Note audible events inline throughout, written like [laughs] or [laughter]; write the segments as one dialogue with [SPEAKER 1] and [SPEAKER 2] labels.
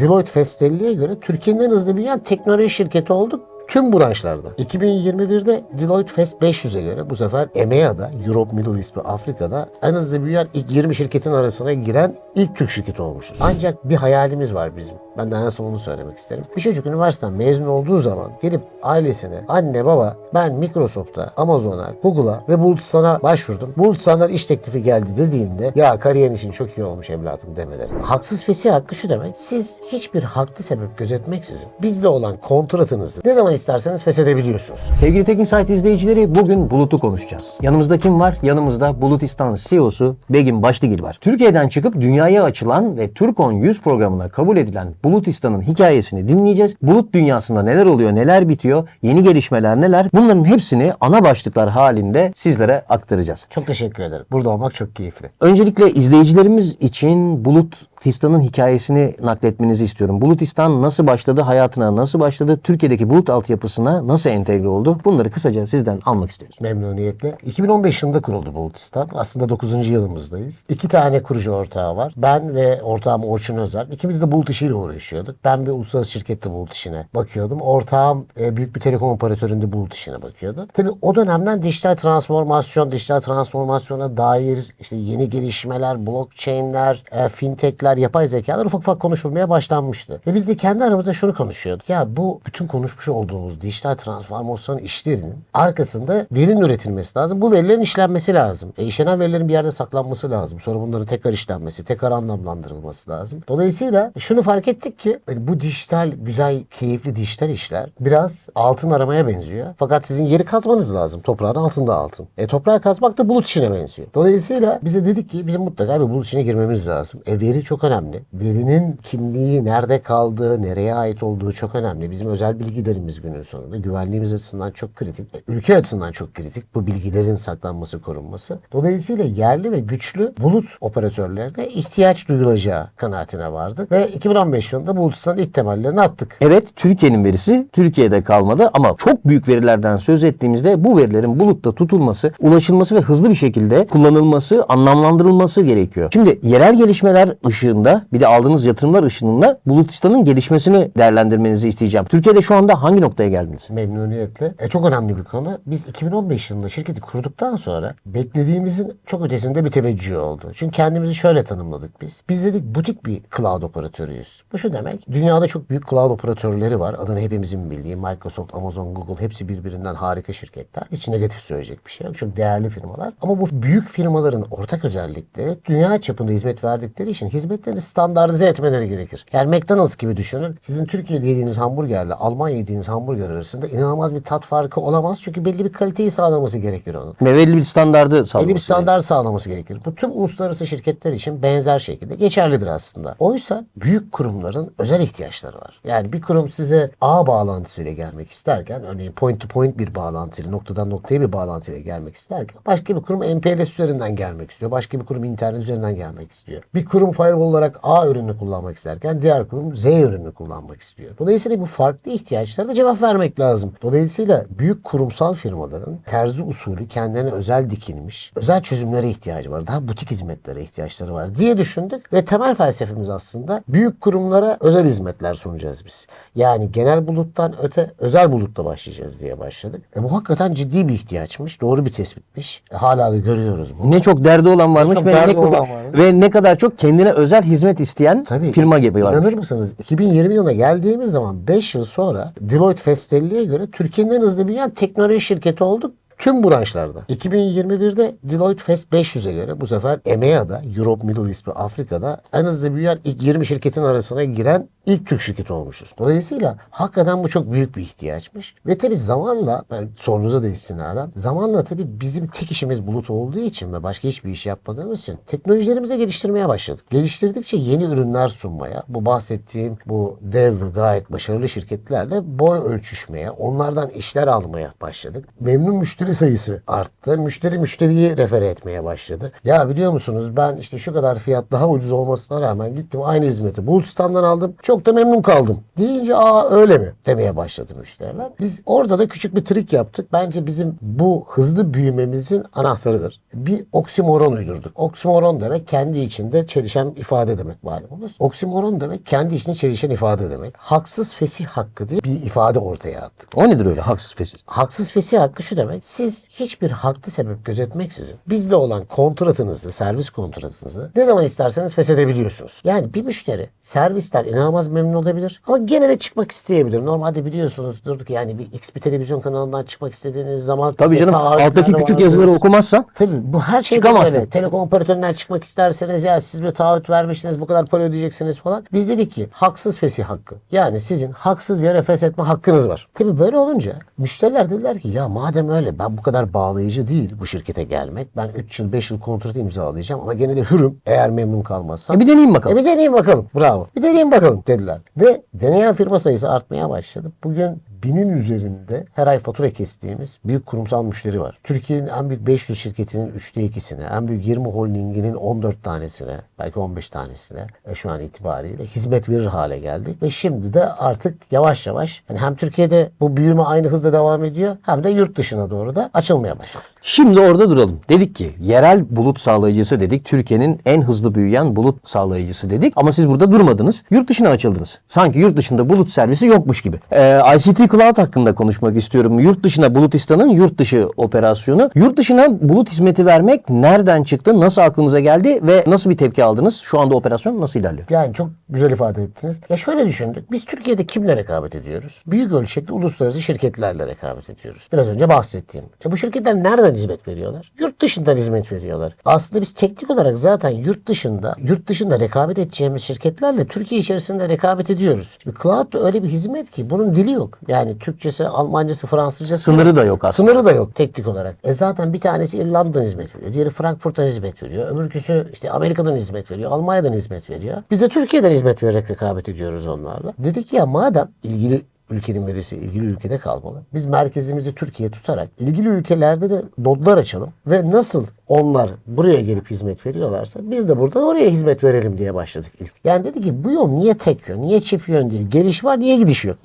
[SPEAKER 1] Deloitte Festelli'ye göre Türkiye'nin en hızlı büyüyen teknoloji şirketi olduk tüm branşlarda. 2021'de Deloitte Fest 500'e göre bu sefer EMEA'da, Europe, Middle East ve Afrika'da en hızlı büyüyen ilk 20 şirketin arasına giren ilk Türk şirketi olmuşuz. Ancak bir hayalimiz var bizim. Ben en son onu söylemek isterim. Bir çocuk üniversiteden mezun olduğu zaman gelip ailesine anne baba ben Microsoft'a, Amazon'a, Google'a ve Bulutistan'a başvurdum. Bulutistanlar iş teklifi geldi dediğinde ya kariyerin için çok iyi olmuş evladım demeleri. Haksız fesih hakkı şu demek. Siz hiçbir haklı sebep gözetmeksizin bizle olan kontratınızı ne zaman isterseniz feshedebiliyorsunuz.
[SPEAKER 2] Sevgili Tekin Site izleyicileri bugün Bulut'u konuşacağız. Yanımızda kim var? Yanımızda Bulutistan CEO'su Begin Başlıgil var. Türkiye'den çıkıp dünyaya açılan ve Türkon 100 programına kabul edilen Bulutistan'ın hikayesini dinleyeceğiz. Bulut dünyasında neler oluyor, neler bitiyor, yeni gelişmeler neler bunların hepsini ana başlıklar halinde sizlere aktaracağız.
[SPEAKER 1] Çok teşekkür ederim. Burada olmak çok keyifli.
[SPEAKER 2] Öncelikle izleyicilerimiz için Bulutistan'ın hikayesini nakletmenizi istiyorum. Bulutistan nasıl başladı, hayatına nasıl başladı, Türkiye'deki bulut altyapısına nasıl entegre oldu? Bunları kısaca sizden almak istiyoruz.
[SPEAKER 1] Memnuniyetle. 2015 yılında kuruldu Bulutistan. Aslında 9. yılımızdayız. İki tane kurucu ortağı var. Ben ve ortağım Orçun Özer. İkimiz de bulut işiyle uğraşıyorduk. Ben bir uluslararası şirkette bulut işine bakıyordum. Ortağım e, büyük bir telekom operatöründe bulut işine bakıyordu. Tabii o dönemden dijital transformasyon, dijital transformasyona dair işte yeni gelişmeler, blockchain'ler, e, fintech'ler, yapay zekalar ufak ufak konuşulmaya başlanmıştı. Ve biz de kendi aramızda şunu konuşuyorduk. Ya bu bütün konuşmuş olduğumuz dijital transformasyon işlerinin arkasında verinin üretilmesi lazım. Bu verilerin işlenmesi lazım. E, işlenen verilerin bir yerde saklanması lazım. Sonra bunların tekrar işlenmesi, tekrar anlamlandırılması lazım. Dolayısıyla şunu fark ettik ki hani bu dijital, güzel, keyifli dijital işler biraz altın aramaya benziyor. Fakat sizin yeri kazmanız lazım. Toprağın altında altın. E toprağı kazmak da bulut işine benziyor. Dolayısıyla bize dedik ki bizim mutlaka bir bulut işine girmemiz lazım. E veri çok önemli. Verinin kimliği, nerede kaldığı, nereye ait olduğu çok önemli. Bizim özel bilgilerimiz günün sonunda güvenliğimiz açısından çok kritik. Ülke açısından çok kritik. Bu bilgilerin saklanması, korunması. Dolayısıyla yerli ve güçlü bulut operatörlerine ihtiyaç duyulacağı kanaatine vardık. Ve 2015 yılında Bulutistan ilk temellerini attık.
[SPEAKER 2] Evet Türkiye'nin verisi Türkiye'de kalmadı ama çok büyük verilerden söz ettiğimizde bu verilerin bulutta tutulması, ulaşılması ve hızlı bir şekilde kullanılması, anlamlandırılması gerekiyor. Şimdi yerel gelişmeler ışığında bir de aldığınız yatırımlar ışığında Bulutistan'ın gelişmesini değerlendirmenizi isteyeceğim. Türkiye'de şu anda hangi noktaya geldiniz?
[SPEAKER 1] Memnuniyetle. E, çok önemli bir konu. Biz 2015 yılında şirketi kurduktan sonra beklediğimizin çok ötesinde bir teveccüh oldu. Çünkü kendimizi şöyle tanımladık biz. Biz dedik butik bir cloud operatörüyüz. Bu şu demek. Dünyada çok büyük cloud operatörleri var. Adını hepimizin bildiği Microsoft, Amazon, Google hepsi birbirinden harika şirketler. Hiç negatif söyleyecek bir şey yok. Çok değerli firmalar. Ama bu büyük firmaların ortak özellikleri dünya çapında hizmet verdikleri için hizmetlerini standartize etmeleri gerekir. Yani McDonald's gibi düşünün. Sizin Türkiye'de yediğiniz hamburgerle Almanya yediğiniz hamburger arasında inanılmaz bir tat farkı olamaz. Çünkü belli bir kaliteyi sağlaması gerekir onun.
[SPEAKER 2] Ve belli bir standardı sağlaması.
[SPEAKER 1] Belli bir standart sağlaması gerekir. Bu tüm uluslararası şirketler için benzer şekilde geçerlidir aslında. Oysa büyük kurumların özel ihtiyaçları var. Yani bir kurum size ağ bağlantısıyla gelmek isterken, örneğin point to point bir bağlantıyla, noktadan noktaya bir bağlantıyla gelmek isterken, başka bir kurum MPLS üzerinden gelmek istiyor. Başka bir kurum internet üzerinden gelmek istiyor. Bir kurum firewall olarak A ürünü kullanmak isterken, diğer kurum Z ürünü kullanmak istiyor. Dolayısıyla bu farklı ihtiyaçlara da cevap vermek lazım. Dolayısıyla büyük kurumsal firmaların terzi usulü kendilerine özel dikilmiş, özel çözümlere ihtiyacı var. Daha butik hizmetlere ihtiyaçları var diye düşündük ve temel felsefemiz aslında büyük kurumlara özel hizmetler sunacağız biz. Yani genel buluttan öte özel bulutla başlayacağız diye başladık. E bu hakikaten ciddi bir ihtiyaçmış. Doğru bir tespitmiş. E hala da görüyoruz bunu.
[SPEAKER 2] Ne çok derdi olan varmış
[SPEAKER 1] çok
[SPEAKER 2] ve
[SPEAKER 1] derdi
[SPEAKER 2] ne, kadar,
[SPEAKER 1] varmış.
[SPEAKER 2] ve ne kadar çok kendine özel hizmet isteyen
[SPEAKER 1] Tabii.
[SPEAKER 2] firma gibi var.
[SPEAKER 1] İnanır mısınız? 2020 yılına geldiğimiz zaman 5 yıl sonra Deloitte Festelli'ye göre Türkiye'nin en hızlı büyüyen teknoloji şirketi olduk. Tüm branşlarda. 2021'de Deloitte Fest 500'e göre bu sefer EMEA'da, Europe, Middle East ve Afrika'da en hızlı büyüyen ilk 20 şirketin arasına giren ilk Türk şirketi olmuşuz. Dolayısıyla hakikaten bu çok büyük bir ihtiyaçmış. Ve tabii zamanla, ben sorunuza da istinaden, zamanla tabii bizim tek işimiz bulut olduğu için ve başka hiçbir iş yapmadığımız için teknolojilerimizi geliştirmeye başladık. Geliştirdikçe yeni ürünler sunmaya, bu bahsettiğim bu dev gayet başarılı şirketlerle boy ölçüşmeye, onlardan işler almaya başladık. Memnun müşteri sayısı arttı. Müşteri müşteriyi refere etmeye başladı. Ya biliyor musunuz ben işte şu kadar fiyat daha ucuz olmasına rağmen gittim aynı hizmeti Bulutistan'dan aldım. Çok çok da memnun kaldım. Deyince aa öyle mi demeye başladı müşteriler. Biz orada da küçük bir trik yaptık. Bence bizim bu hızlı büyümemizin anahtarıdır. Bir oksimoron uydurduk. Oksimoron demek kendi içinde çelişen ifade demek malumunuz. Oksimoron demek kendi içinde çelişen ifade demek. Haksız fesih hakkı diye bir ifade ortaya attık.
[SPEAKER 2] O nedir öyle haksız fesiz?
[SPEAKER 1] Haksız fesih hakkı şu demek. Siz hiçbir haklı sebep gözetmeksizin bizle olan kontratınızı, servis kontratınızı ne zaman isterseniz feshedebiliyorsunuz. Yani bir müşteri servisten inanılmaz memnun olabilir ama gene de çıkmak isteyebilir. Normalde biliyorsunuzdur ki yani bir X bir televizyon kanalından çıkmak istediğiniz zaman
[SPEAKER 2] Tabii
[SPEAKER 1] işte
[SPEAKER 2] canım alttaki küçük
[SPEAKER 1] vardır.
[SPEAKER 2] yazıları okumazsan
[SPEAKER 1] Tabii bu her şey böyle. Telekom operatöründen çıkmak isterseniz ya siz bir taahhüt vermiştiniz bu kadar para ödeyeceksiniz falan. Biz dedik ki haksız fesih hakkı. Yani sizin haksız yere feshetme hakkınız var. Tabii böyle olunca müşteriler dediler ki ya madem öyle ben bu kadar bağlayıcı değil bu şirkete gelmek. Ben 3 yıl 5 yıl kontratı imzalayacağım ama gene de hürüm eğer memnun kalmazsam.
[SPEAKER 2] e bir deneyeyim
[SPEAKER 1] E
[SPEAKER 2] bakalım.
[SPEAKER 1] bir deneyin bakalım. Bravo. Bir deneyin bakalım dediler. Ve deneyen firma sayısı artmaya başladı. Bugün binin üzerinde her ay fatura kestiğimiz büyük kurumsal müşteri var. Türkiye'nin en büyük 500 şirketinin 3'te 2'sine, en büyük 20 holdinginin 14 tanesine, belki 15 tanesine e, şu an itibariyle hizmet verir hale geldik. Ve şimdi de artık yavaş yavaş yani hem Türkiye'de bu büyüme aynı hızda devam ediyor hem de yurt dışına doğru da açılmaya başladı.
[SPEAKER 2] Şimdi orada duralım. Dedik ki yerel bulut sağlayıcısı dedik. Türkiye'nin en hızlı büyüyen bulut sağlayıcısı dedik. Ama siz burada durmadınız. Yurt dışına açıldınız. Sanki yurt dışında bulut servisi yokmuş gibi. Ee, ICT Cloud hakkında konuşmak istiyorum. Yurt dışına Bulutistan'ın yurt dışı operasyonu. Yurt dışına bulut hizmeti vermek nereden çıktı? Nasıl aklınıza geldi? Ve nasıl bir tepki aldınız? Şu anda operasyon nasıl ilerliyor?
[SPEAKER 1] Yani çok güzel ifade ettiniz. Ya şöyle düşündük. Biz Türkiye'de kimle rekabet ediyoruz? Büyük ölçekli uluslararası şirketlerle rekabet ediyoruz. Biraz önce bahsettiğim. E bu şirketler nereden hizmet veriyorlar? Yurt dışından hizmet veriyorlar. Aslında biz teknik olarak zaten yurt dışında, yurt dışında rekabet edeceğimiz şirketlerle Türkiye içerisinde rekabet ediyoruz. Şimdi cloud da öyle bir hizmet ki bunun dili yok. Yani Türkçesi, Almancası, Fransızcası
[SPEAKER 2] Sınırı da yok aslında.
[SPEAKER 1] Sınırı da yok teknik olarak. E zaten bir tanesi İrlanda'dan hizmet veriyor. Diğeri Frankfurt'tan hizmet veriyor. Öbürküsü işte Amerika'dan hizmet veriyor. Almanya'dan hizmet veriyor. Biz de Türkiye'den hizmet vererek rekabet ediyoruz onlarla. Dedik ya madem ilgili ülkenin verisi ilgili ülkede kalmalı. Biz merkezimizi Türkiye tutarak ilgili ülkelerde de nodlar açalım ve nasıl onlar buraya gelip hizmet veriyorlarsa biz de buradan oraya hizmet verelim diye başladık ilk. Yani dedi ki bu yol niye tek yön, niye çift yön değil? Geliş var, niye gidiş yok?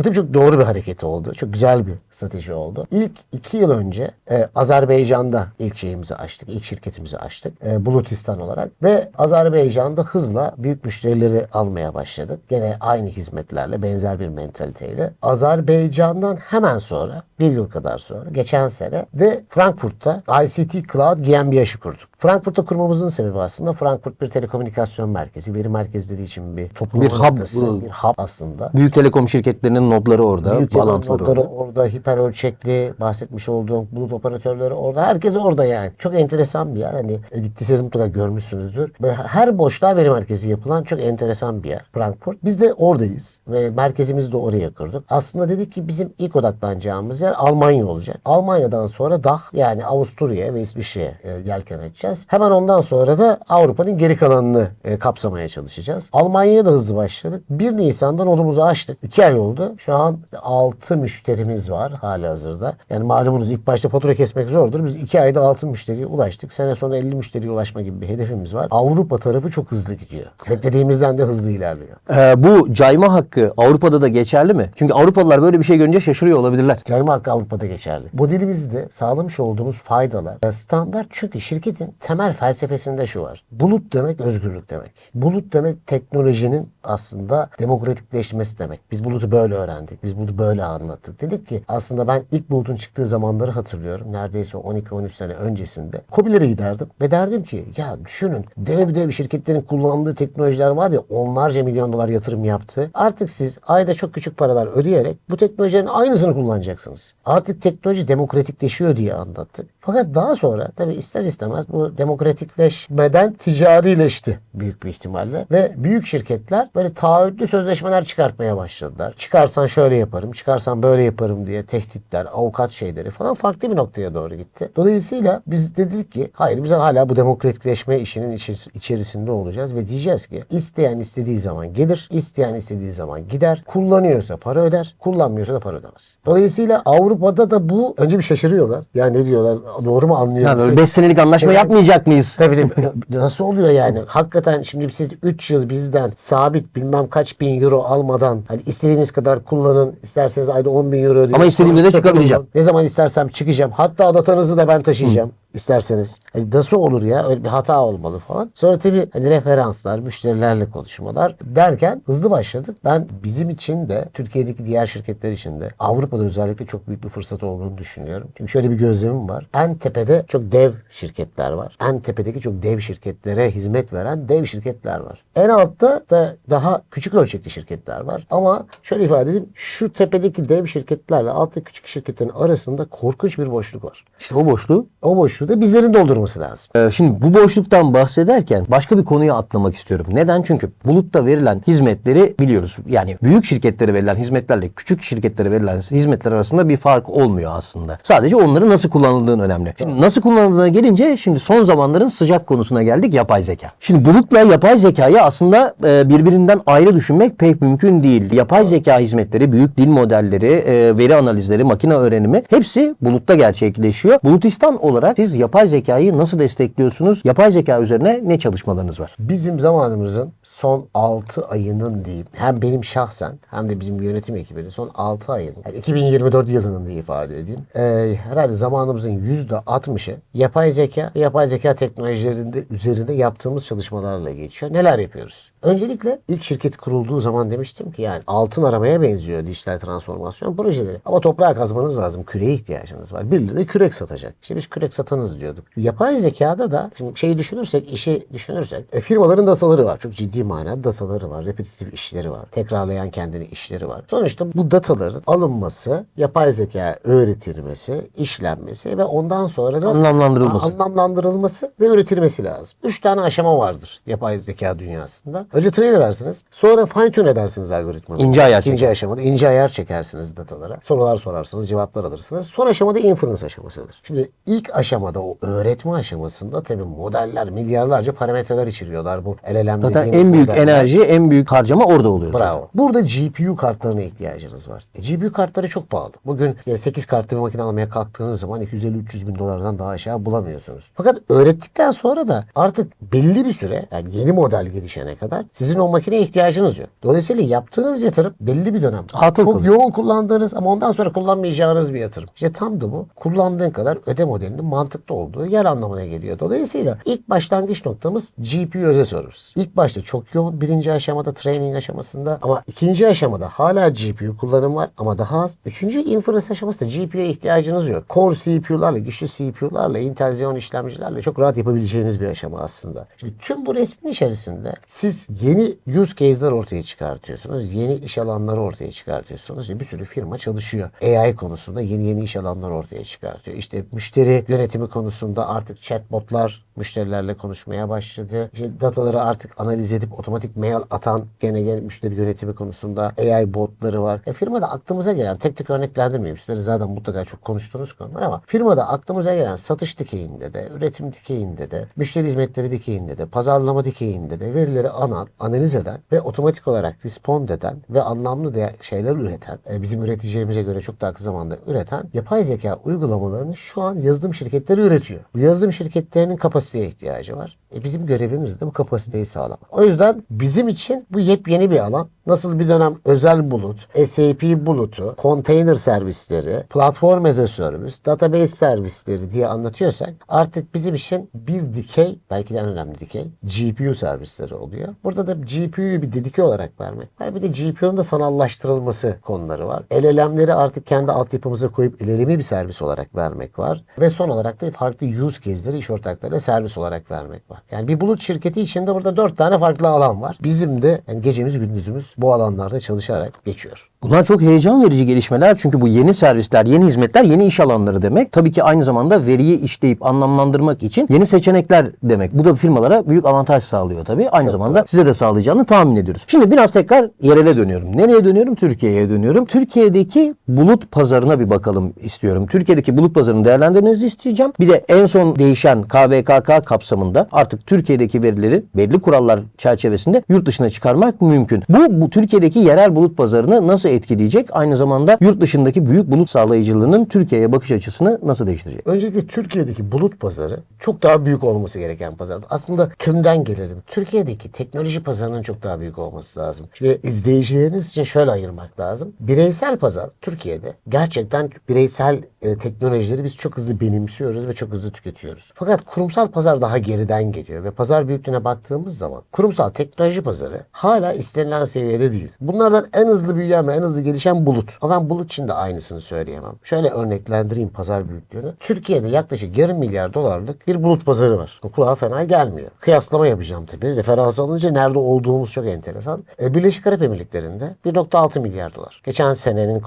[SPEAKER 1] Bu tabii çok doğru bir hareket oldu. Çok güzel bir strateji oldu. İlk iki yıl önce e, Azerbaycan'da ilk şeyimizi açtık. ilk şirketimizi açtık. E, Bulutistan olarak. Ve Azerbaycan'da hızla büyük müşterileri almaya başladık. Gene aynı hizmetlerle, benzer bir mentaliteyle. Azerbaycan'dan hemen sonra, bir yıl kadar sonra, geçen sene de Frankfurt'ta ICT Cloud GmbH'i kurduk. Frankfurt'ta kurmamızın sebebi aslında Frankfurt bir telekomünikasyon merkezi, veri merkezleri için bir toplama
[SPEAKER 2] Bir hub,
[SPEAKER 1] noktası, bir hub aslında.
[SPEAKER 2] Büyük telekom şirketlerinin nodları orada.
[SPEAKER 1] Büyük
[SPEAKER 2] bağlantıları
[SPEAKER 1] notları
[SPEAKER 2] orada.
[SPEAKER 1] orada, hiper ölçekli bahsetmiş olduğum bulut operatörleri orada. Herkes orada yani. Çok enteresan bir yer. Hani e, gittiyseniz mutlaka görmüşsünüzdür. Böyle her boşluğa veri merkezi yapılan çok enteresan bir yer Frankfurt. Biz de oradayız ve merkezimizi de oraya kurduk. Aslında dedik ki bizim ilk odaklanacağımız yer Almanya olacak. Almanya'dan sonra DAH yani Avusturya ve İsviçre'ye e, yelken açacağız. Hemen ondan sonra da Avrupa'nın geri kalanını e, kapsamaya çalışacağız. Almanya'ya da hızlı başladık. 1 Nisan'dan odumuzu açtık. 2 ay oldu. Şu an 6 müşterimiz var hali hazırda. Yani malumunuz ilk başta fatura kesmek zordur. Biz 2 ayda 6 müşteriye ulaştık. Sene sonra 50 müşteriye ulaşma gibi bir hedefimiz var. Avrupa tarafı çok hızlı gidiyor. Beklediğimizden de hızlı ilerliyor.
[SPEAKER 2] Ee, bu cayma hakkı Avrupa'da da geçerli mi? Çünkü Avrupalılar böyle bir şey görünce şaşırıyor olabilirler.
[SPEAKER 1] Cayma hakkı Avrupa'da geçerli. Modelimizde sağlamış olduğumuz faydalar standart çünkü şirketin temel felsefesinde şu var. Bulut demek özgürlük demek. Bulut demek teknolojinin aslında demokratikleşmesi demek. Biz bulutu böyle öğrendik. Biz bulutu böyle anlattık. Dedik ki aslında ben ilk bulutun çıktığı zamanları hatırlıyorum. Neredeyse 12-13 sene öncesinde. Kobilere giderdim ve derdim ki ya düşünün dev dev şirketlerin kullandığı teknolojiler var ya onlarca milyon dolar yatırım yaptı. Artık siz ayda çok küçük paralar ödeyerek bu teknolojilerin aynısını kullanacaksınız. Artık teknoloji demokratikleşiyor diye anlattık. Fakat daha sonra tabii ister istemez bu demokratikleşmeden ticarileşti büyük bir ihtimalle ve büyük şirketler böyle taahhütlü sözleşmeler çıkartmaya başladılar. Çıkarsan şöyle yaparım, çıkarsan böyle yaparım diye tehditler, avukat şeyleri falan farklı bir noktaya doğru gitti. Dolayısıyla biz dedik ki hayır biz hala bu demokratikleşme işinin içeris- içerisinde olacağız ve diyeceğiz ki isteyen istediği zaman gelir, isteyen istediği zaman gider, kullanıyorsa para öder, kullanmıyorsa da para ödemez. Dolayısıyla Avrupa'da da bu önce bir şaşırıyorlar. Yani ne diyorlar? Doğru mu anlıyorum?
[SPEAKER 2] Yani böyle 5 senelik anlaşma
[SPEAKER 1] Evet,
[SPEAKER 2] yapmayacağız çıkamayacak mıyız?
[SPEAKER 1] Tabii [laughs] nasıl oluyor yani? Hakikaten şimdi siz 3 yıl bizden sabit bilmem kaç bin euro almadan hani istediğiniz kadar kullanın. isterseniz ayda 10 bin euro ödeyin.
[SPEAKER 2] Ama istediğimde de çıkabileceğim.
[SPEAKER 1] Ne zaman istersem çıkacağım. Hatta datanızı da ben taşıyacağım. İsterseniz. Hani nasıl olur ya? Öyle bir hata olmalı falan. Sonra tabii hani referanslar, müşterilerle konuşmalar derken hızlı başladık. Ben bizim için de Türkiye'deki diğer şirketler için de Avrupa'da özellikle çok büyük bir fırsat olduğunu düşünüyorum. Çünkü şöyle bir gözlemim var. En tepede çok dev şirketler var. En tepedeki çok dev şirketlere hizmet veren dev şirketler var. En altta da daha küçük ölçekli şirketler var. Ama şöyle ifade edeyim. Şu tepedeki dev şirketlerle alttaki küçük şirketlerin arasında korkunç bir boşluk var.
[SPEAKER 2] İşte o boşluğu
[SPEAKER 1] O boşluğu da bizlerin doldurması lazım.
[SPEAKER 2] Ee, Şimdi bu boşluktan bahsederken başka bir konuya atlamak istiyorum. Neden? Çünkü bulutta verilen hizmetleri biliyoruz. Yani büyük şirketlere verilen hizmetlerle küçük şirketlere verilen hizmetler arasında bir fark olmuyor aslında. Sadece onların nasıl kullanıldığın önemli. Şimdi nasıl kullanıldığına gelince şimdi son zamanların sıcak konusuna geldik yapay zeka. Şimdi bulutla yapay zekayı aslında e, birbirinden ayrı düşünmek pek mümkün değil. Yapay zeka hizmetleri, büyük dil modelleri, e, veri analizleri, makine öğrenimi hepsi bulutta gerçekleşiyor. Bulutistan olarak siz yapay zekayı nasıl destekliyorsunuz? Yapay zeka üzerine ne çalışmalarınız var?
[SPEAKER 1] Bizim zamanımızın son 6 ayının diyeyim hem benim şahsen hem de bizim yönetim ekibinin son 6 ayının yani 2024 yılının diye ifade edeyim. Ee, herhalde zamanımızın %60'ı yapay zeka ve yapay zeka teknolojilerinde üzerinde yaptığımız çalışmalarla geçiyor. Neler yapıyoruz? Öncelikle ilk şirket kurulduğu zaman demiştim ki yani altın aramaya benziyor dijital transformasyon projeleri. Ama toprağa kazmanız lazım. Küreye ihtiyacınız var. Birileri de kürek satacak. İşte biz kürek satanız diyorduk. Yapay zekada da şimdi şeyi düşünürsek, işi düşünürsek e, firmaların dataları var. Çok ciddi manada dataları var. Repetitif işleri var. Tekrarlayan kendini işleri var. Sonuçta bu dataların alınması, yapay zeka öğretilmesi, işlenmesi ve ondan sonra da
[SPEAKER 2] Anlamlandırılması.
[SPEAKER 1] anlamlandırılması ve üretilmesi lazım. Üç tane aşama vardır yapay zeka dünyasında. Önce train edersiniz. Sonra fine tune edersiniz algoritmanızı.
[SPEAKER 2] İnce ayar
[SPEAKER 1] İkinci
[SPEAKER 2] çeker.
[SPEAKER 1] aşamada ince ayar çekersiniz datalara. Sorular sorarsınız, cevaplar alırsınız. Son aşamada inference aşamasıdır. Şimdi ilk aşamada o öğretme aşamasında tabii modeller milyarlarca parametreler içeriyorlar. Bu LLM
[SPEAKER 2] Zaten en büyük
[SPEAKER 1] modeller.
[SPEAKER 2] enerji, en büyük harcama orada oluyor. zaten.
[SPEAKER 1] Bravo. Burada GPU kartlarına ihtiyacınız var. E, GPU kartları çok pahalı. Bugün yani 8 kartlı bir makine almaya kalktığınız zaman 250-300 bin dolardan daha aşağı bulamıyorsunuz. Fakat öğrettikten sonra da artık belli bir süre yani yeni model gelişene kadar sizin o makineye ihtiyacınız yok. Dolayısıyla yaptığınız yatırım belli bir dönem.
[SPEAKER 2] Atıl
[SPEAKER 1] çok
[SPEAKER 2] kalıyor.
[SPEAKER 1] yoğun kullandığınız ama ondan sonra kullanmayacağınız bir yatırım. İşte tam da bu kullandığın kadar öde modelinin mantıklı olduğu yer anlamına geliyor. Dolayısıyla ilk başlangıç noktamız GPU özel servis. İlk başta çok yoğun birinci aşamada training aşamasında ama ikinci aşamada hala GPU kullanım var ama daha az. Üçüncü inference aşamasında GPU'ya ihtiyacınız yok. Core CPU'larla, güçlü CPU'larla, Intel Xeon işlemcilerle çok rahat yapabileceğiniz bir aşama aslında. Şimdi tüm bu resmin içerisinde siz yeni use case'ler ortaya çıkartıyorsunuz. Yeni iş alanları ortaya çıkartıyorsunuz. Bir sürü firma çalışıyor. AI konusunda yeni yeni iş alanları ortaya çıkartıyor. İşte müşteri yönetimi konusunda artık chatbotlar müşterilerle konuşmaya başladı. İşte dataları artık analiz edip otomatik mail atan gene gene müşteri yönetimi konusunda AI botları var. E firmada aklımıza gelen tek tek örneklendirmeyeyim. Sizleri zaten mutlaka çok konuştuğunuz konular ama firmada aklımıza gelen satış dikeyinde de, üretim dikeyinde de, müşteri hizmetleri dikeyinde de, pazarlama dikeyinde de verileri anan, analiz eden ve otomatik olarak respond eden ve anlamlı de şeyler üreten, e, bizim üreteceğimize göre çok daha kısa zamanda üreten yapay zeka uygulamalarını şu an yazılım şirketleri üretiyor. Bu yazılım şirketlerinin kapasiteye ihtiyacı var. E bizim görevimiz de bu kapasiteyi sağlamak. O yüzden bizim için bu yepyeni bir alan. Nasıl bir dönem özel bulut, SAP bulutu, konteyner servisleri, platform as a service, database servisleri diye anlatıyorsak artık bizim için bir dikey, belki de en önemli dikey, GPU servisleri oluyor. Burada da GPU'yu bir dedike olarak vermek var. Bir de GPU'nun da sanallaştırılması konuları var. LLM'leri artık kendi altyapımıza koyup LLM'i bir servis olarak vermek var. Ve son olarak da farklı use case'leri iş ortaklarına servis olarak vermek var. Yani bir bulut şirketi içinde burada dört tane farklı alan var. Bizim de yani gecemiz gündüzümüz bu alanlarda çalışarak geçiyor.
[SPEAKER 2] Bunlar çok heyecan verici gelişmeler çünkü bu yeni servisler, yeni hizmetler, yeni iş alanları demek. Tabii ki aynı zamanda veriyi işleyip anlamlandırmak için yeni seçenekler demek. Bu da firmalara büyük avantaj sağlıyor tabii. Aynı zamanda size de sağlayacağını tahmin ediyoruz. Şimdi biraz tekrar yerele dönüyorum. Nereye dönüyorum? Türkiye'ye dönüyorum. Türkiye'deki bulut pazarına bir bakalım istiyorum. Türkiye'deki bulut pazarını değerlendirmenizi isteyeceğim. Bir de en son değişen KVKK kapsamında artık artık Türkiye'deki verileri belli kurallar çerçevesinde yurt dışına çıkarmak mümkün. Bu, bu Türkiye'deki yerel bulut pazarını nasıl etkileyecek? Aynı zamanda yurt dışındaki büyük bulut sağlayıcılığının Türkiye'ye bakış açısını nasıl değiştirecek?
[SPEAKER 1] Öncelikle Türkiye'deki bulut pazarı çok daha büyük olması gereken pazar. Aslında tümden gelelim. Türkiye'deki teknoloji pazarının çok daha büyük olması lazım. Şimdi izleyicileriniz için şöyle ayırmak lazım. Bireysel pazar Türkiye'de gerçekten bireysel e, teknolojileri biz çok hızlı benimsiyoruz ve çok hızlı tüketiyoruz. Fakat kurumsal pazar daha geriden geliyor ve pazar büyüklüğüne baktığımız zaman kurumsal teknoloji pazarı hala istenilen seviyede değil. Bunlardan en hızlı büyüyen ve en hızlı gelişen bulut. Ama ben bulut için de aynısını söyleyemem. Şöyle örneklendireyim pazar büyüklüğünü. Türkiye'de yaklaşık yarım milyar dolarlık bir bulut pazarı var. Kulağa fena gelmiyor. Kıyaslama yapacağım tabii. Referans alınca nerede olduğumuz çok enteresan. E, Birleşik Arap Emirlikleri'nde 1.6 milyar dolar. Geçen senenin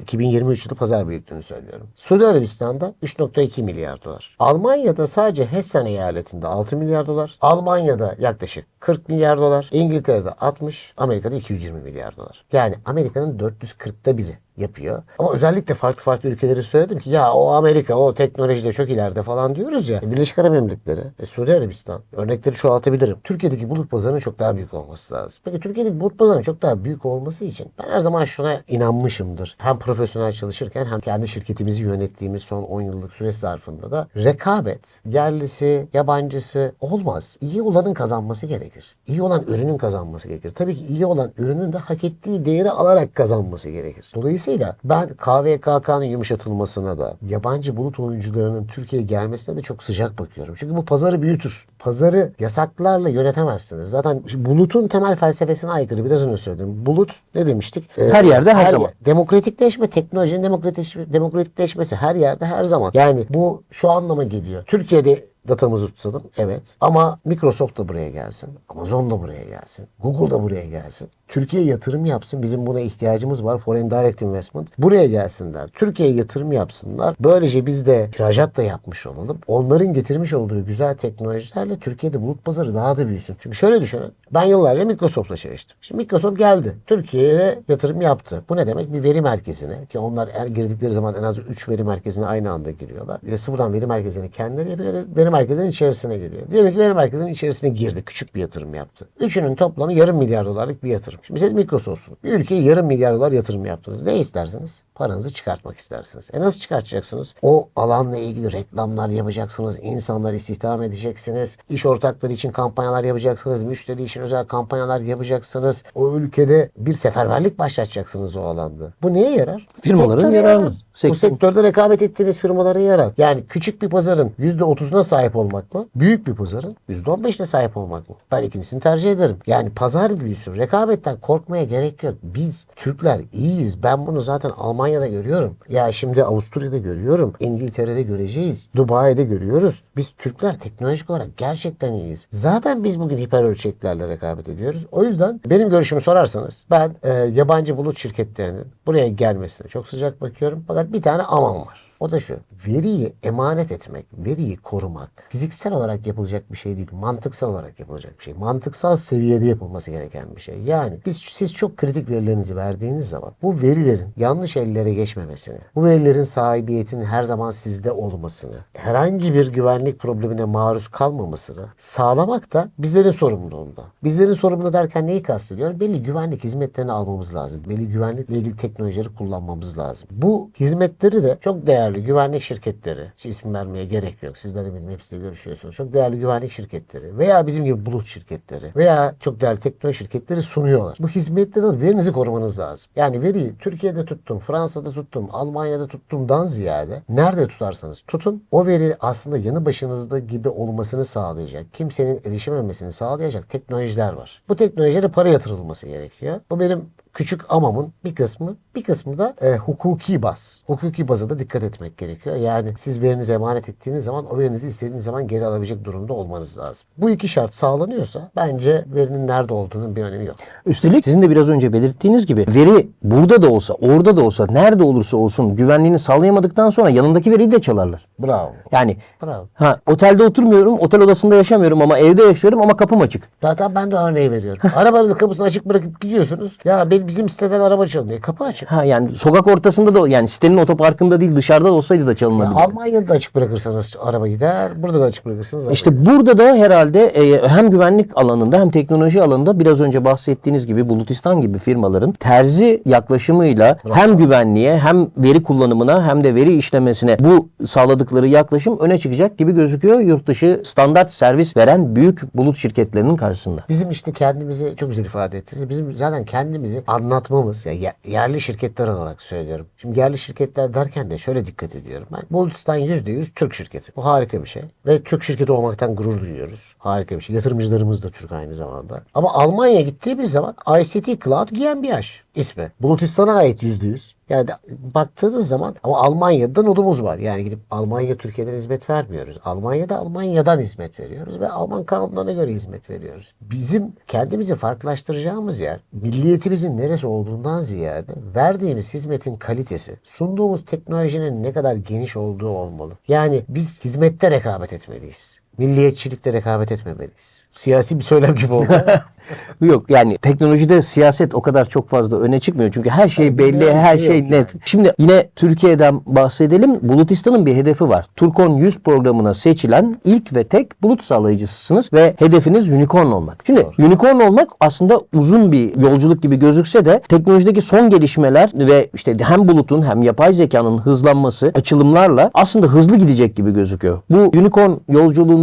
[SPEAKER 1] 2023 yılı pazar büyüklüğünü söylüyorum. Suudi Arabistan'da 3.2 milyar dolar. Almanya'da sadece Hessen eyaletinde 6 milyar dolar. Almanya'da yaklaşık 40 milyar dolar. İngiltere'de 60, Amerika'da 220 milyar dolar. Yani Amerika'nın 440'ta biri yapıyor. Ama özellikle farklı farklı ülkeleri söyledim ki ya o Amerika o teknolojide çok ileride falan diyoruz ya. Birleşik Arap Emirlikleri, e, Suudi Arabistan örnekleri çoğaltabilirim. Türkiye'deki bulut pazarının çok daha büyük olması lazım. Peki Türkiye'deki bulut pazarının çok daha büyük olması için ben her zaman şuna inanmışımdır. Hem profesyonel çalışırken hem kendi şirketimizi yönettiğimiz son 10 yıllık süreç zarfında da rekabet, yerlisi, yabancısı olmaz. İyi olanın kazanması gerekir. İyi olan ürünün kazanması gerekir. Tabii ki iyi olan ürünün de hak ettiği değeri alarak kazanması gerekir. Dolayısıyla ben KVKK'nın yumuşatılmasına da yabancı bulut oyuncularının Türkiye'ye gelmesine de çok sıcak bakıyorum. Çünkü bu pazarı büyütür. Pazarı yasaklarla yönetemezsiniz. Zaten bulutun temel felsefesine aykırı. Biraz önce söyledim. Bulut ne demiştik? Ee,
[SPEAKER 2] Her yerde, her zaman.
[SPEAKER 1] Demokratikleşme, teknolojinin demokratikleşme, demokratikleşmesi her yerde her zaman. Yani bu şu anlama geliyor. Türkiye'de datamızı tutalım. Evet. Ama Microsoft da buraya gelsin. Amazon da buraya gelsin. Google da buraya gelsin. Türkiye yatırım yapsın. Bizim buna ihtiyacımız var. Foreign Direct Investment. Buraya gelsinler. Türkiye'ye yatırım yapsınlar. Böylece biz de ihracat da yapmış olalım. Onların getirmiş olduğu güzel teknolojilerle Türkiye'de bulut pazarı daha da büyüsün. Çünkü şöyle düşünün. Ben yıllarca Microsoft'la çalıştım. Şimdi Microsoft geldi. Türkiye'ye yatırım yaptı. Bu ne demek? Bir veri merkezine ki onlar eğer girdikleri zaman en az 3 veri merkezine aynı anda giriyorlar. Ya sıfırdan veri merkezini kendileri yapıyor veri merkezinin içerisine giriyor. Diyelim ki veri merkezinin içerisine girdi. Küçük bir yatırım yaptı. Üçünün toplamı yarım milyar dolarlık bir yatırım. Şimdi siz Microsoft'sunuz. Bir ülkeye yarım milyar dolar yatırım yaptınız. Ne istersiniz? Paranızı çıkartmak istersiniz. E nasıl çıkartacaksınız? O alanla ilgili reklamlar yapacaksınız. insanlar istihdam edeceksiniz. İş ortakları için kampanyalar yapacaksınız. Müşteri için özel kampanyalar yapacaksınız. O ülkede bir seferberlik başlatacaksınız o alanda. Bu neye yarar?
[SPEAKER 2] Firmaların
[SPEAKER 1] Sektöre
[SPEAKER 2] yararına.
[SPEAKER 1] yarar. Bu
[SPEAKER 2] Sektör-
[SPEAKER 1] sektörde rekabet ettiğiniz firmalara yarar. Yani küçük bir pazarın %30'una sahip olmak mı? Büyük bir pazarın %15'ine sahip olmak mı? Ben ikincisini tercih ederim. Yani pazar büyüsün. Rekabetten korkmaya gerek yok. Biz Türkler iyiyiz. Ben bunu zaten Almanya'da görüyorum. Ya şimdi Avusturya'da görüyorum. İngiltere'de göreceğiz. Dubai'de görüyoruz. Biz Türkler teknolojik olarak gerçekten iyiyiz. Zaten biz bugün hiper ölçeklerle rekabet ediyoruz. O yüzden benim görüşümü sorarsanız ben e, yabancı bulut şirketlerinin buraya gelmesine çok sıcak bakıyorum. Fakat bir tane aman var. O da şu. Veriyi emanet etmek, veriyi korumak fiziksel olarak yapılacak bir şey değil. Mantıksal olarak yapılacak bir şey. Mantıksal seviyede yapılması gereken bir şey. Yani biz siz çok kritik verilerinizi verdiğiniz zaman bu verilerin yanlış ellere geçmemesini, bu verilerin sahibiyetinin her zaman sizde olmasını, herhangi bir güvenlik problemine maruz kalmamasını sağlamak da bizlerin sorumluluğunda. Bizlerin sorumluluğu derken neyi kastediyorum? Belli güvenlik hizmetlerini almamız lazım. Belli güvenlikle ilgili teknolojileri kullanmamız lazım. Bu hizmetleri de çok değerli güvenlik şirketleri, isim vermeye gerek yok. Sizler eminim hepsiyle görüşüyorsunuz. Çok değerli güvenlik şirketleri veya bizim gibi bulut şirketleri veya çok değerli teknoloji şirketleri sunuyorlar. Bu hizmetleri alıp verinizi korumanız lazım. Yani veriyi Türkiye'de tuttum, Fransa'da tuttum, Almanya'da tuttumdan ziyade nerede tutarsanız tutun o veri aslında yanı başınızda gibi olmasını sağlayacak, kimsenin erişememesini sağlayacak teknolojiler var. Bu teknolojilere para yatırılması gerekiyor. Bu benim küçük amamın bir kısmı, bir kısmı da e, hukuki baz. Hukuki baza da dikkat etmek gerekiyor. Yani siz verinizi emanet ettiğiniz zaman o verinizi istediğiniz zaman geri alabilecek durumda olmanız lazım. Bu iki şart sağlanıyorsa bence verinin nerede olduğunun bir önemi yok.
[SPEAKER 2] Üstelik sizin de biraz önce belirttiğiniz gibi veri burada da olsa, orada da olsa, nerede olursa olsun güvenliğini sağlayamadıktan sonra yanındaki veriyi de çalarlar.
[SPEAKER 1] Bravo.
[SPEAKER 2] Yani
[SPEAKER 1] Bravo.
[SPEAKER 2] ha otelde oturmuyorum, otel odasında yaşamıyorum ama evde yaşıyorum ama kapım açık.
[SPEAKER 1] Zaten ben de örneği veriyorum. Arabanızı kapısını açık bırakıp gidiyorsunuz. Ya benim bizim siteden araba çalınıyor. Kapı açık.
[SPEAKER 2] Ha yani sokak ortasında da yani sitenin otoparkında değil dışarıda da olsaydı da çalınabilir.
[SPEAKER 1] Almanya'da da açık bırakırsanız araba gider. Burada da açık bırakırsanız araba
[SPEAKER 2] İşte burada da herhalde e, hem güvenlik alanında hem teknoloji alanında biraz önce bahsettiğiniz gibi Bulutistan gibi firmaların terzi yaklaşımıyla hem güvenliğe hem veri kullanımına hem de veri işlemesine bu sağladıkları yaklaşım öne çıkacak gibi gözüküyor yurt dışı standart servis veren büyük bulut şirketlerinin karşısında.
[SPEAKER 1] Bizim işte kendimizi çok güzel ifade ettiniz. Bizim zaten kendimizi anlatmamız, yani ye- yerli şirketler olarak söylüyorum. Şimdi yerli şirketler derken de şöyle dikkat ediyorum. Ben Bulutistan %100 Türk şirketi. Bu harika bir şey. Ve Türk şirketi olmaktan gurur duyuyoruz. Harika bir şey. Yatırımcılarımız da Türk aynı zamanda. Ama Almanya'ya gittiğimiz zaman ICT Cloud GmbH ismi. Bulutistan'a ait %100. Yani baktığınız zaman ama Almanya'da nodumuz var. Yani gidip Almanya Türkiye'den hizmet vermiyoruz. Almanya'da Almanya'dan hizmet veriyoruz ve Alman kanunlarına göre hizmet veriyoruz. Bizim kendimizi farklılaştıracağımız yer milliyetimizin neresi olduğundan ziyade verdiğimiz hizmetin kalitesi, sunduğumuz teknolojinin ne kadar geniş olduğu olmalı. Yani biz hizmette rekabet etmeliyiz. Milliyetçilikte rekabet etmemeliyiz. Siyasi bir söylem gibi oldu. [laughs]
[SPEAKER 2] Yok yani teknolojide siyaset o kadar çok fazla öne çıkmıyor. Çünkü her şey
[SPEAKER 1] Tabii
[SPEAKER 2] belli,
[SPEAKER 1] yani
[SPEAKER 2] her
[SPEAKER 1] şey
[SPEAKER 2] şey net.
[SPEAKER 1] yani.
[SPEAKER 2] Şimdi yine Türkiye'den bahsedelim. Bulutistan'ın bir hedefi var. Turkon 100 programına seçilen ilk ve tek bulut sağlayıcısısınız ve hedefiniz unicorn olmak. Şimdi unicorn olmak aslında uzun bir yolculuk gibi gözükse de teknolojideki son gelişmeler ve işte hem bulutun hem yapay zekanın hızlanması açılımlarla aslında hızlı gidecek gibi gözüküyor. Bu unicorn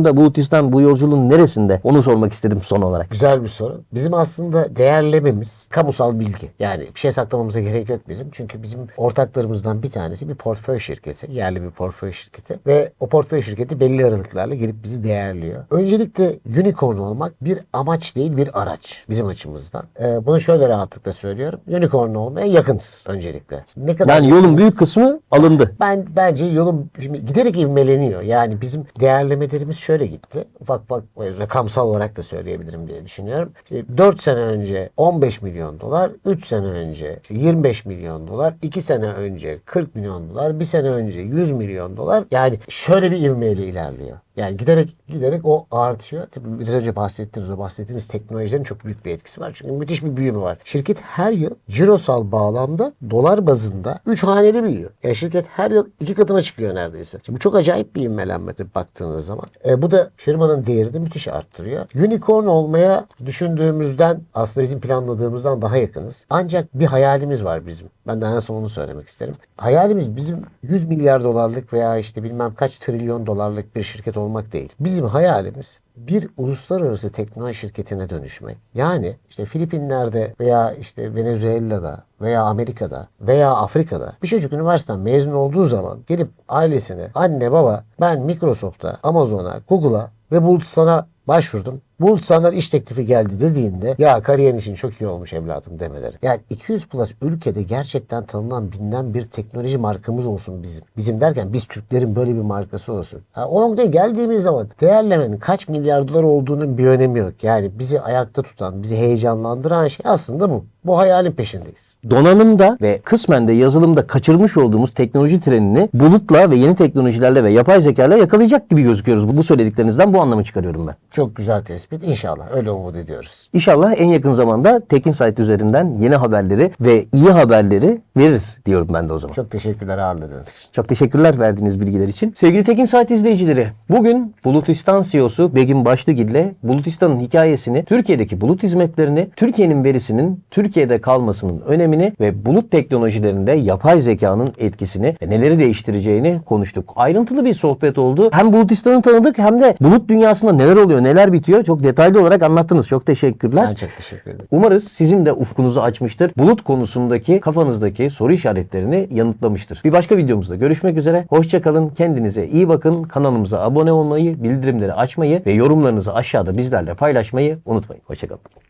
[SPEAKER 2] yolculuğunda Bulutistan bu yolculuğun neresinde? Onu sormak istedim son olarak.
[SPEAKER 1] Güzel bir soru. Bizim aslında değerlememiz kamusal bilgi. Yani bir şey saklamamıza gerek yok bizim. Çünkü bizim ortaklarımızdan bir tanesi bir portföy şirketi. Yerli bir portföy şirketi. Ve o portföy şirketi belli aralıklarla gelip bizi değerliyor. Öncelikle unicorn olmak bir amaç değil bir araç bizim açımızdan. Ee, bunu şöyle rahatlıkla söylüyorum. Unicorn olmaya yakınız öncelikle. Ne kadar
[SPEAKER 2] Yani yolun büyük kısmı alındı.
[SPEAKER 1] Ben bence yolun şimdi giderek ivmeleniyor. Yani bizim değerlemelerimiz şöyle gitti. Ufak ufak böyle rakamsal olarak da söyleyebilirim diye düşünüyorum. İşte 4 sene önce 15 milyon dolar, 3 sene önce işte 25 milyon dolar, 2 sene önce 40 milyon dolar, 1 sene önce 100 milyon dolar. Yani şöyle bir ivmeyle ilerliyor. Yani giderek giderek o artıyor. Tabii biraz önce bahsettiğiniz o bahsettiğiniz teknolojilerin çok büyük bir etkisi var. Çünkü müthiş bir büyümü var. Şirket her yıl cirosal bağlamda dolar bazında 3 haneli büyüyor. Yani şirket her yıl iki katına çıkıyor neredeyse. Şimdi bu çok acayip bir ivmelenme baktığınız zaman. E, bu da firmanın değerini müthiş arttırıyor. Unicorn olmaya düşündüğümüzden aslında bizim planladığımızdan daha yakınız. Ancak bir hayalimiz var bizim. Ben de en son onu söylemek isterim. Hayalimiz bizim 100 milyar dolarlık veya işte bilmem kaç trilyon dolarlık bir şirket olmak değil. Bizim hayalimiz bir uluslararası teknoloji şirketine dönüşmek. Yani işte Filipinler'de veya işte Venezuela'da veya Amerika'da veya Afrika'da bir çocuk üniversiteden mezun olduğu zaman gelip ailesine anne baba ben Microsoft'a, Amazon'a, Google'a ve Bulutistan'a başvurdum. Bulutsanlar iş teklifi geldi dediğinde ya kariyerin için çok iyi olmuş evladım demeleri. Yani 200 plus ülkede gerçekten tanınan bilinen bir teknoloji markamız olsun bizim. Bizim derken biz Türklerin böyle bir markası olsun. Ha, o noktaya geldiğimiz zaman değerlemenin kaç milyar dolar olduğunun bir önemi yok. Yani bizi ayakta tutan, bizi heyecanlandıran şey aslında bu. Bu hayalin peşindeyiz.
[SPEAKER 2] Donanımda ve kısmen de yazılımda kaçırmış olduğumuz teknoloji trenini bulutla ve yeni teknolojilerle ve yapay zekayla yakalayacak gibi gözüküyoruz. Bu bu söylediklerinizden bu anlamı çıkarıyorum ben.
[SPEAKER 1] Çok güzel tespit. İnşallah öyle umut ediyoruz.
[SPEAKER 2] İnşallah en yakın zamanda Tekin Site üzerinden yeni haberleri ve iyi haberleri veririz diyorum ben de o zaman.
[SPEAKER 1] Çok teşekkürler ağırladığınız için.
[SPEAKER 2] Çok teşekkürler verdiğiniz bilgiler için. Sevgili Tekin Saat izleyicileri, bugün Bulutistan CEO'su Begim Başlıgil ile Bulutistan'ın hikayesini, Türkiye'deki bulut hizmetlerini, Türkiye'nin verisinin Türkiye'de kalmasının önemini ve bulut teknolojilerinde yapay zekanın etkisini ve neleri değiştireceğini konuştuk. Ayrıntılı bir sohbet oldu. Hem Bulutistan'ı tanıdık hem de bulut dünyasında neler oluyor, neler bitiyor çok detaylı olarak anlattınız. Çok teşekkürler.
[SPEAKER 1] Ben çok teşekkür ederim.
[SPEAKER 2] Umarız sizin de ufkunuzu açmıştır. Bulut konusundaki kafanızdaki soru işaretlerini yanıtlamıştır. Bir başka videomuzda görüşmek üzere. Hoşçakalın. Kendinize iyi bakın. Kanalımıza abone olmayı, bildirimleri açmayı ve yorumlarınızı aşağıda bizlerle paylaşmayı unutmayın. Hoşçakalın.